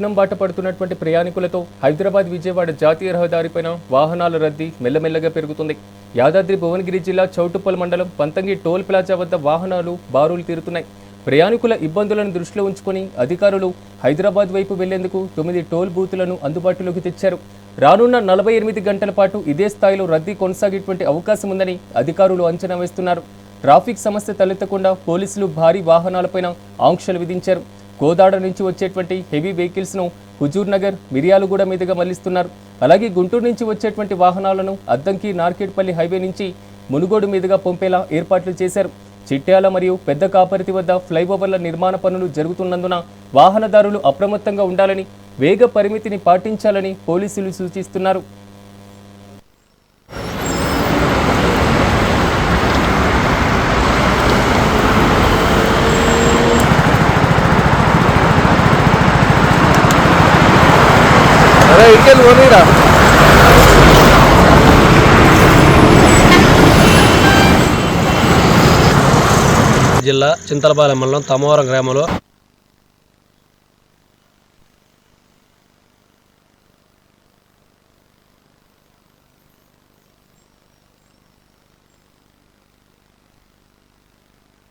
పట్నం బాట పడుతున్నటువంటి ప్రయాణికులతో హైదరాబాద్ విజయవాడ జాతీయ రహదారిపైన వాహనాల రద్దీ మెల్లమెల్లగా పెరుగుతుంది. యాదాద్రి భువనగిరి జిల్లా చౌటుప్పల్ మండలం పంతంగి టోల్ ప్లాజా వద్ద వాహనాలు బారులు తీరుతున్నాయి. ప్రయాణికుల ఇబ్బందులను దృష్టిలో ఉంచుకొని అధికారులు హైదరాబాద్ వైపు వెళ్ళేందుకు తొమ్మిది టోల్ బూతులను అందుబాటులోకి తెచ్చారు. రానున్న నలభై ఎనిమిది గంటల పాటు ఇదే స్థాయిలో రద్దీ కొనసాగేటువంటి అవకాశం ఉందని అధికారులు అంచనా వేస్తున్నారు. ట్రాఫిక్ సమస్య తలెత్తకుండా పోలీసులు భారీ వాహనాలపైన ఆంక్షలు విధించారు. గోదాడ నుంచి వచ్చేటువంటి హెవీ వెహికల్స్ను హుజూర్ నగర్ మిర్యాలగూడ మీదుగా మళ్ళిస్తున్నారు. అలాగే గుంటూరు నుంచి వచ్చేటువంటి వాహనాలను అద్దంకి నార్కెట్పల్లి హైవే నుంచి మునుగోడు మీదుగా పంపేలా ఏర్పాట్లు చేశారు. చిట్యాల మరియు పెద్ద కాపరితి వద్ద ఫ్లైఓవర్ల నిర్మాణ పనులు జరుగుతున్నందున వాహనదారులు అప్రమత్తంగా ఉండాలని వేగ పరిమితిని పాటించాలని పోలీసులు సూచిస్తున్నారు. అరే ఇంకెళ్ళి పోనీరా జిల్లా చింతలపాలెం మండలం తమవరం గ్రామంలో